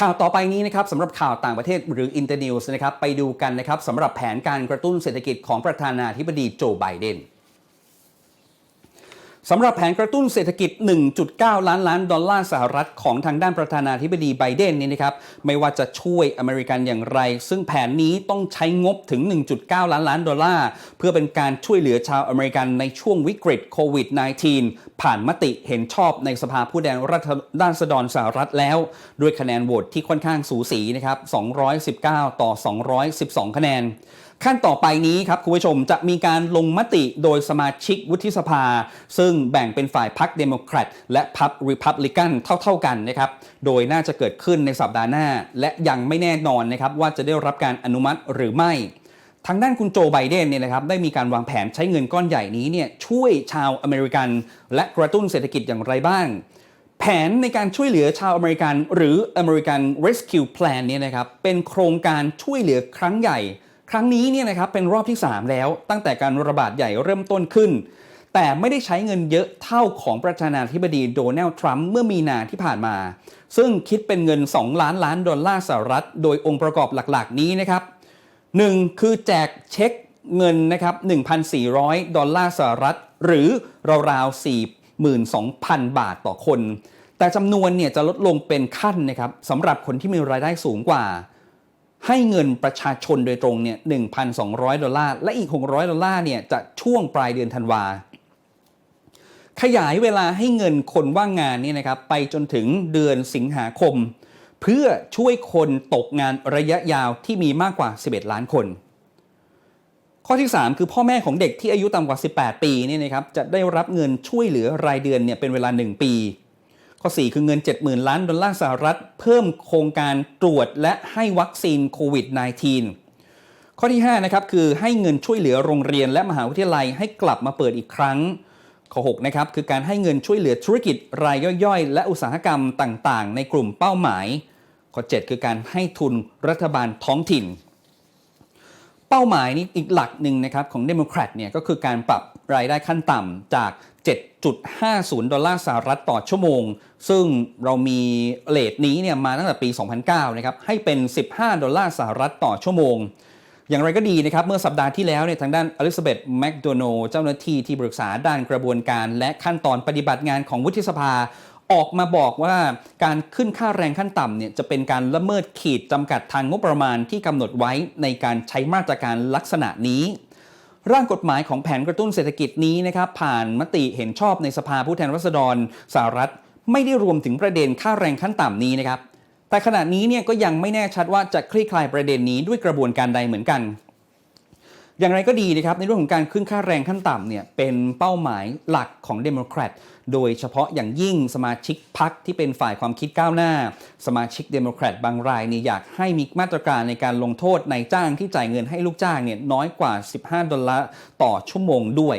ข่าวต่อไปนี้นะครับสำหรับข่าวต่างประเทศหรืออินเตอร์นิวส์นะครับไปดูกันนะครับสำหรับแผนการกระตุ้นเศรษฐกิจของประธานาธิบดีโจไบเดน สำหรับแผนกระตุ้นเศรษฐกิจ 1.9 ล้านล้านดอลลาร์สหรัฐของทางด้านประธานาธิบดีไบเดนนี่นะครับ ไม่ว่าจะช่วยอเมริกันอย่างไร ซึ่งแผนนี้ต้องใช้งบถึง 1.9 ล้านล้านดอลลาร์ เพื่อเป็นการช่วยเหลือชาวอเมริกันในช่วงวิกฤตโควิด -19 ผ่านมติเห็นชอบในสภาผู้แทนรัฐด้าษฎรสหรัฐแล้ว ด้วยคะแนนโหวตที่ค่อนข้างสูสีนะครับ 219 ต่อ 212 คะแนนขั้นต่อไปนี้ครับคุณผู้ชมจะมีการลงมติโดยสมาชิกวุฒิสภา ซึ่งแบ่งเป็นฝ่ายพรรคเดโมแครตและพรรคริพับลิกันเท่า ๆกันนะครับ โดยน่าจะเกิดขึ้นในสัปดาห์หน้า และยังไม่แน่นอนนะครับว่าจะได้รับการอนุมัติหรือไม่ทางด้านคุณโจไบเดนเนี่ยนะครับได้มีการวางแผนใช้เงินก้อนใหญ่นี้เนี่ยช่วยชาวอเมริกัน และกระตุ้นเศรษฐกิจอย่างไรบ้าง แผนในการช่วยเหลือชาวอเมริกัน หรือ American Rescue Plan เนี่ยนะครับเป็นโครงการช่วยเหลือครั้งใหญ่ ครั้งนี้เนี่ยนะครับเป็นรอบที่ 3 แล้วตั้งแต่การระบาดใหญ่เริ่มต้นขึ้น แต่ไม่ได้ใช้เงินเยอะเท่าของประธานาธิบดีโดนัลด์ทรัมป์เมื่อมีนาที่ผ่านมา ซึ่งคิดเป็นเงิน 2 ล้านล้านดอลลาร์สหรัฐ โดยองค์ประกอบหลักๆ นี้นะครับ 1. คือแจกเช็คเงินนะครับ 1,400 ดอลลาร์สหรัฐ หรือราวๆ42,000 บาทต่อคน แต่จำนวนเนี่ยจะลดลงเป็นขั้นนะครับสำหรับคนที่มีรายได้สูงกว่า ให้เงินประชาชนโดยตรงเนี่ย 1,200 ดอลลาร์ และอีก 600 ดอลลาร์เนี่ย จะช่วงปลายเดือนธันวา ขยายเวลาให้เงินคนว่างงานเนี่ยนะครับ ไปจนถึงเดือนสิงหาคม เพื่อช่วยคนตกงานระยะยาวที่มีมากกว่า 11 ล้านคน ข้อที่ 3 คือพ่อแม่ของเด็กที่อายุต่ำกว่า 18 ปีเนี่ยนะครับ จะได้รับเงินช่วยเหลือรายเดือนเนี่ยเป็นเวลา 1 ปี ข้อ 4 คือเงิน 70,000 ล้านดอลลาร์สหรัฐ เพิ่มโครงการตรวจและให้วัคซีนโควิด -19 ข้อที่5นะครับคือให้เงินช่วยเหลือโรงเรียนและมหาวิทยาลัยให้กลับมาเปิดอีกครั้ง ข้อ6นะครับคือการให้เงินช่วยเหลือธุรกิจรายย่อยๆ และอุตสาหกรรมต่างๆ ในกลุ่มเป้าหมาย ข้อ 7 คือการให้ทุนรัฐบาลท้องถิ่น เป้าหมายนี้อีกหลักหนึ่งนะครับของเดโมแครตเนี่ยก็คือการปรับรายได้ขั้นต่ำจาก 7.50 ดอลลาร์สหรัฐต่อชั่วโมง ซึ่งเรามีเลทนี้เนี่ยมาตั้งแต่ปี 2009 นะครับ ให้เป็น 15 ดอลลาร์สหรัฐต่อชั่วโมง อย่างไรก็ดีนะครับ เมื่อสัปดาห์ที่แล้วเนี่ยทางด้านอลิซาเบธแมคโดนัลเจ้าหน้าที่ที่ปรึกษาด้านกระบวนการ และขั้นตอนปฏิบัติงานของวุฒิสภา ออกมาบอกว่าการขึ้นค่าแรงขั้นต่ำเนี่ยจะเป็นการละเมิดขีดจำกัดทางงบประมาณที่กำหนดไว้ในการใช้มาตรการลักษณะนี้ ร่างกฎหมายของแผนกระตุ้นเศรษฐกิจนี้นะครับผ่านมติเห็นชอบในสภาผู้แทนราษฎรสหรัฐ ไม่ได้รวมถึงประเด็นค่าแรงขั้นต่ำนี้นะครับแต่ขณะนี้เนี่ยก็ยังไม่แน่ชัดว่าจะคลี่คลายประเด็นนี้ด้วยกระบวนการใดเหมือนกัน อย่างไรก็ดีนะครับในเรื่องของการขึ้นค่าแรงขั้นต่ำเนี่ยเป็นเป้าหมายหลักของเดโมแครตโดยเฉพาะอย่างยิ่งสมาชิกพรรคที่เป็นฝ่ายความคิดก้าวหน้า สมาชิกเดโมแครตบางรายเนี่ยอยากให้มีมาตรการในการลงโทษนายจ้างที่จ่ายเงินให้ลูกจ้างเนี่ยน้อยกว่า 15 ดอลลาร์ต่อชั่วโมงด้วย